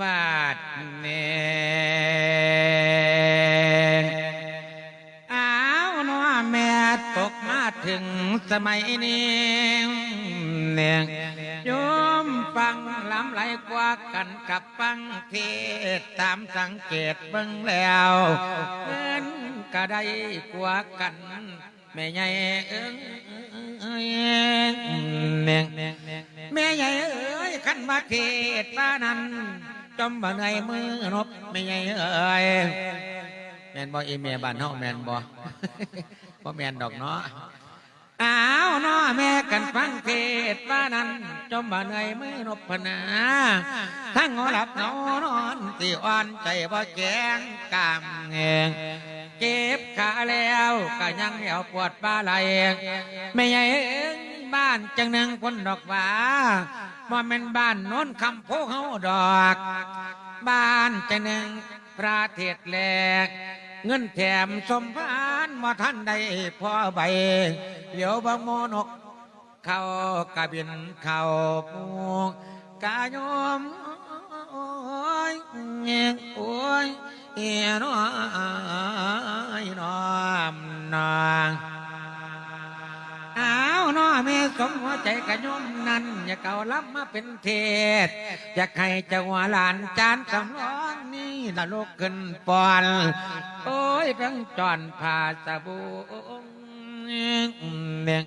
บาดเนอ้าวน้อแม่ตกมาถึงสมัยนี้เนี่ยโยมฟังลำไหลกว่ากันกับฟังเทศตามสังเกตเบิ่งแล้วเงินก็ได้กว่ากันแม่ใหญ่เอิงเอ้ยเนี่ยแม่ใหญ่เอ้ยขันมาเทศป้านั้น จมบ่ในมือนบแม่ใหญ่เอ้ยแมนบ่อีเมียบ้านเฮาแมนบ่บ่แมนดอกเนาะอ้าวเนาะแม่กันฟังเทศป้านั้นจมบ่ในมือนบพนาทั้งหลับเงานอนที่อ่อนใจบ่แกงกามเงงเจ็บขาแล้วก็ยังเหนียวปวดปลาไหลไม่ใหญ่เอิ้ง บ้านจังหนึ่งคนดอกว่าบ่แม่นบ้านโน้นคำโพเฮาดอก บ้านจังหนึ่งประเทศแหลกเงินแถมสมพานมาท่านใดพอใบเหลียวบางโมนก เข้ากะบินเข้าปูกะยม มหัวใจกระยมนั้นอย่าเก่าล้ำมาเป็นเทศ อยากให้เจังหวหลานจานสำรองนี่ละลูกขึ้นปอน โอ้ยเพิ่งจอนผ่าสบู่เนี่ย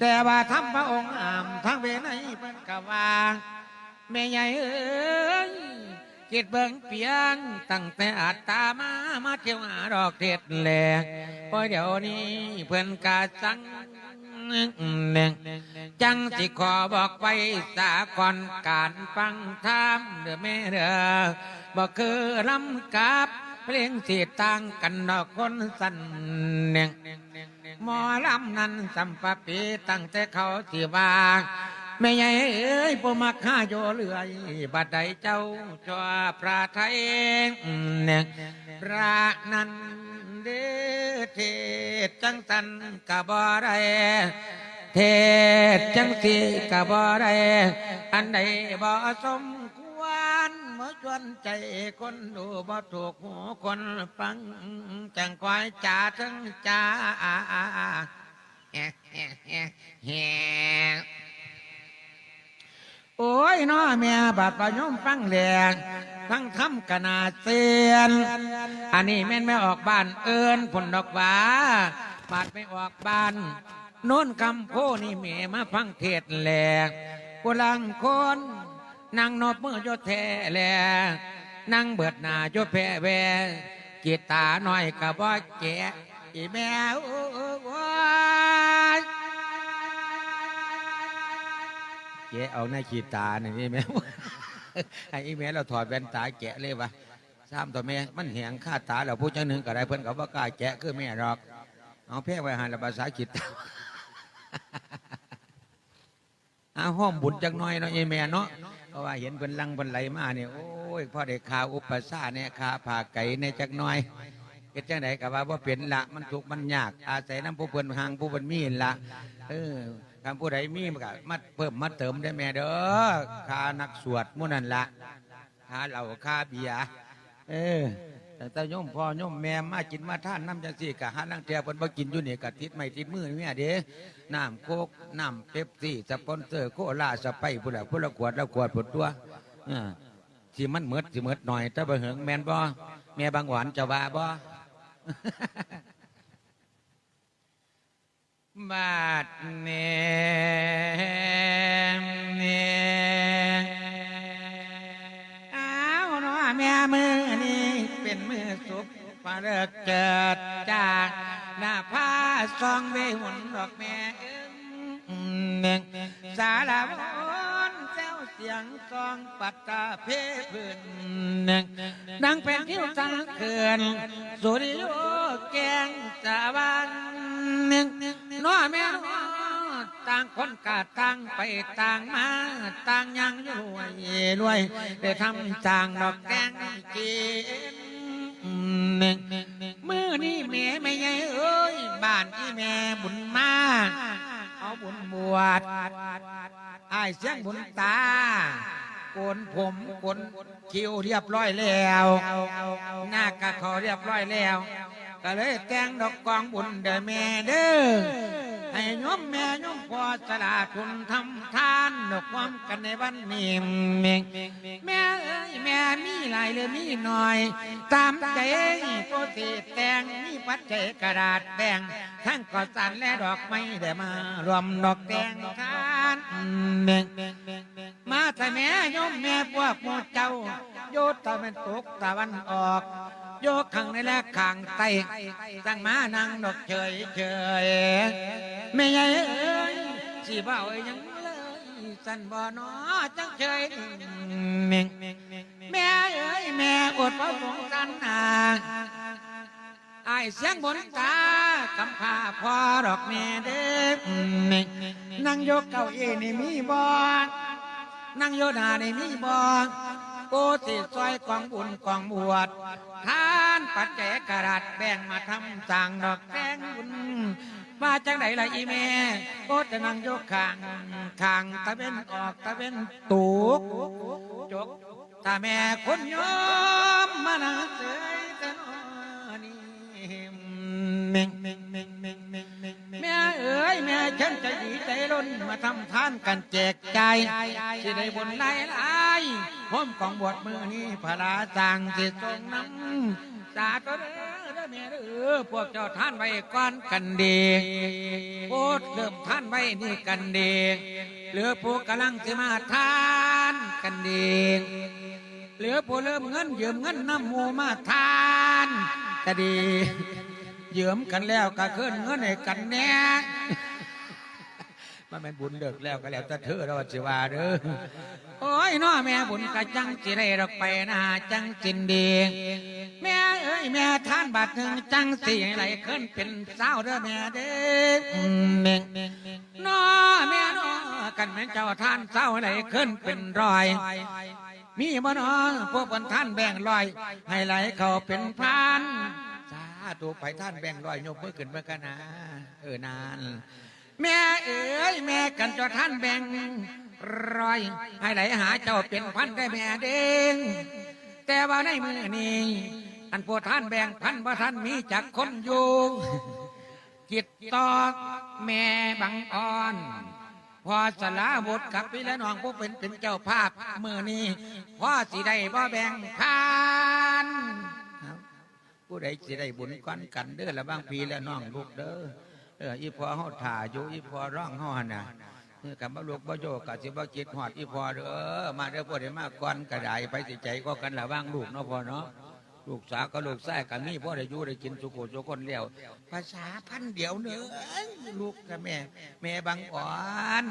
แต่ว่าทำพระองค์อามทั้งเวไนเพิ่นกะว่าแม่ใหญ่เอ้ยคิดเบิ่งเปียงตั้งแต่อาตามามาเที่ยวหาดอกเทศแหลกพอเดี๋ยวนี้เพิ่อนกาสัง หนึ่งจังสิขอบอกไปสาก่อนการฟังธรรมเดือแม่เดือบอกคือลำกับเพลงสีต่างกันดอกคนสันเนียงหมอลำนั้นสัมปะปีตั้งแต่เขาที่ว่า ไม่ใหญ่เอ้ยผู้มักข้าโยเลื่อยบัดใดเจ้าจอพระไทยเนี่ยพระนันเดเทศจังสันกะบ่ได้เทศจังสีกะบ่ได้อันใดบ่สมควรเมื่อชวนใจคนดูบ่ถูกหูคนฟังจังคอยจ่าถึงจ่าแฮแฮแฮ โอ้ยน้อแม่บาดประยมฟังแหลงฟังทำกนาเซียน อันนี้แม่นไม่ออกบ้านเอินผลดอกว่าบาดไม่ออกบ้านโน้นคำโพนี่แม่มาฟังเทศแหลกกุลังคนนางนอบมือโยแท้แลนางเบิดหน้าโยแพ้แวกีตาหน่อยกะบ่แกะอีแมว แกะเอาในขีดตานี่นี่แม่ไอ้อีแม่เราถอดแว่นตาแกะเลยวะซ้ำต่อแม่มันแหงค่าตาเราผู้จังหนึ่งก็ได้เพิ่อนก็บ่ากล้าแกะคือแม่หรอก เอาแพ้ไว้หันภาษาขีตาอาห้อมบุญจังน้อยเนาะไอ้แม่เนาะเพราะว่าเห็นเพิ่นลังเพิ่นไหลมาเนี่ยโอ้ยพ่อได้ข่าอุปสรรคเนี่ยขาผ่าไก่ในจักน้อยเฮ็ดจังไดก็ว่าบ่เป็นละมันทุกข์มันยาก อาศัยน้ำผู้เพิ่นห่างผู้เพิ่นมีนั่นละเออ คำผู้ใดมีมันก็มาเพิ่มมาเติมได้แม่เด้อค่านักสวดมู่นั่นละค่าเหล้าค่าเบียเออแต่แต่โยมพ่อโยมแม่มากินมาท่านน้ำจังสี่กะหาลังเทียเพิ่นบ่กินอยู่นี่กะติดไม่ติดมือนี่แม่เด้น้ำโคกน้ำเป๊ปซี่สปอนเซอร์โคลาสไปพุ่นละพุ่นละขวดละขวดพุ่นตัวเออสิมันเหมิดสิเหมิดหน่อย แต่บ่เหิงแมนบ่แม่บางหวานจะว่าบ่ สารวนแซวเสียงซองปัตตาเพพื้นเน่งดังเป็นทิวสังเขื่อนสุริโยแกงสาวันเน่งน้อแม่ต่างคนกาต่างไปต่างมาต่างยังรวยรวยได้ทำจางดอกแกงกินหนึ่งมือนี่แม่ไม่ใหญ่เอ้ยบ้านที่แม่บุญมา เอาบุญบวชไอ้เสียงบุญตาโกนผมโกนคิวเรียบร้อยแล้วหน้ากะขอเรียบร้อยแล้ว ก็เลยแต่งดอกกองบุญเด้อแม่เด้อ ให้โยมแม่โยมพ่อสละทุนทำทานดอกความกันในวันนี้แม่แม่เอ้ยแม่มีหลายเลยมีหน่อย ตามใจโปรตีแต่งมีปัจจัยกระดาษแบ่งทั้งกอสันและดอกไม้ได้มารวมดอกแดงทานแม่มาแต่แม่โยมแม่พวกหมดเจ้าโยตะเป็นตกตะวันออกโยกข้างในและข้างใต้ตั้งมานั่งดอกเฉยเฉยแม่ใหญ่เอ้ยสิบ่าวยังเลยสันบ่นอจังเฉยแม่แม่เอ้ยแม่อดพระสงสันนาไอเสียงบนตากำพาพอดอกแม่เด้อแม่นั่งโยกเก้าอี้นี่มีบ่นั่งโยนาในมีบองโกสิซอยกองบุญกองบวชทานปัจเจกกระดแบ่งมาทำสั่งดอกแดงบุญ มาจังไหนล่ะอีแม่โกจะนั่งยกขางขางตะเวนออกตะเวนตูกจกถ้าแม่คนยอมมานาเสยจะนอนี่เม่งเม่งเม่งเม่งเม่งเม่งแม่เอ๋ยแม่ฉันจะดีใจล้นมาทำทานกันแจกใจายสิได้บุญหลายหลายพร้อมของบวชมือนี้พระราจังสิทรงน้ำสาธุ เด้อเออพวกเจ้าท่านไว้ก่อนกันดีโพดเริ่มท่านไว้นี่กันดีเหลือผู้กำลังสิมาทานกันดีเหลือผู้เริ่มเงินยืมเงินน้ำมูมาทานก็ดียืมกันแล้วก็ขึ้นเงินให้กันแน่มันเป็นบุญเลิกแล้วก็แล้วแต่เธอเราสิว่าเด้อโอ้ยน้อแม่บุญกะจังสิได้ดอกไปนาจังจินดีแม่เอ้ ยแม่ท่านบาทหนึ่งจังสิให้ไหลขึ้นเป็นสาวเด้อแม่เด้ออืมเน่งน้อแม่น้อกันแม่เจ้าท่านเศร้าไหลขึ้นเป็นรอย มีบ่น้อพวกบนท่านแบ่งลอย ให้ไหลเขาเป็นพันสาธุไปท่านแบ่งลอยยกมือขึ้นเมื่อกันนะเออนาน แม่เอ๋ยแม่กันเจาท่านแบ่งรอย ให้ไหลหาเจ้าเป็นพันได้แม่เด้งแต่ว่าในมือนี้ อันพวกท่านแบ่งพันว่าท่านมีจักคนอยู่กิจตอกแม่บังอ่อน พอสลาบทกับพี่และน้องผู้เป็นเป็นเจ้าภาพมือนี้พ่อสิได้บ่แบ่งพานผู้ใดสิได้บุญก้อนกันเด้อละบางพี่และน้องลูกเด้อเอออีพอเฮาถ่าอยู่อีพอร้องเฮาหั่นน่ะเออกับบ่ลูกบ่โยกกับสิบ่จิตฮอดอีพอเด้อมาเด้อพวกได้มาก่อนกระไดไปสิใจก็กันละว่างลูกเนาะพ่อเนาะ ลูกสาวก็ลูกแท้กันนี่พ่อได้อยู่ได้กินสุโขสุคนแล้วภาษาพันเดียวเนื้อลูกกับแม่ แม่บางอ่อน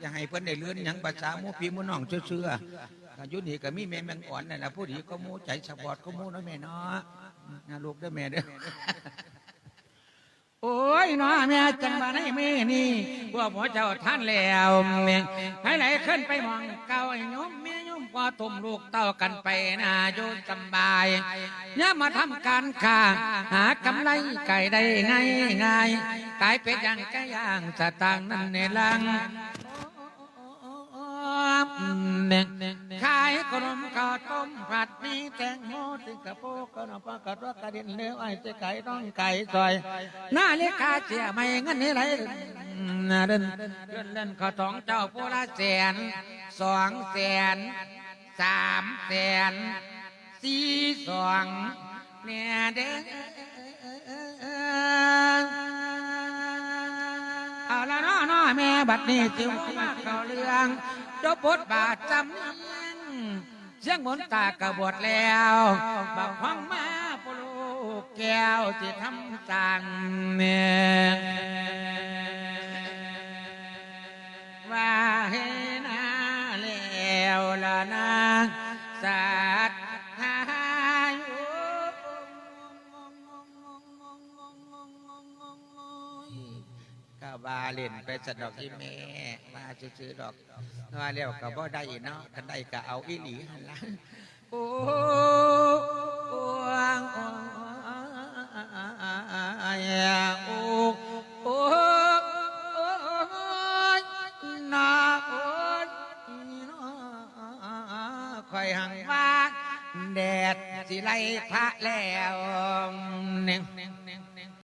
อย่าให้เพิ่นได้เลื่อนยังภาษามู่พี่มูน้องเชื่อๆก็อยุนี่ก็มีแม่บางอ่อนนี่นน่ะผู้ดีก็มู่ใจสปอร์ตก็มูนาะแม่เนาะนะลูกได้แม่เด้อ โอ้ยน้อแม่จังมาในมือนี่พวกหมอเจ้าท่านแล้วแม่ให้ไหนขึ้นไปมองเก่าไอ้โยมแม่โยมพอตุ่มลูกเต้ากันไปนาโยู่สำบายเนี่ยมาทำการค้าหากำไรไก่ได้ง่ายง่ายกลายเป็นอย่างไก่ย่างสตางนั่นในลัง เน่งขายขนมข้าวต้มผัดมีแตงโมติกระโปกระนปากระรกกระดินเลี้ยวไอ้เจ๊ไก่ต้องไก่ซอยหน้าเล็กกาเจียไม่เงินนี่ไรนาเดินเดินเดินข้าวทองเจ้าผู้ละแสนสองแสนสามแสนสี่สองเนี่ยเด้อ เอาละนาะเนาะแม่บัดนี้จิวมาเข้าเรื่องจบบทบาทจำเนียงเสียงมนตากระบวดแล้วบักห้องมาปลูกแก้วที่ทำสั่งเนี่ยว่าเฮนาแล้วละนะสัต เล่นไปสะดอกที่แม่มาซื้อดอกว่าแล้วก็บ่ได้เนาะกันได้ก็เอาอีหลีหันลังโอ้โอ้งโอ้ยโอ้โอ้โอ้ยนาโอ้ยนาแดดสิไล่พระแล้วเนี่ย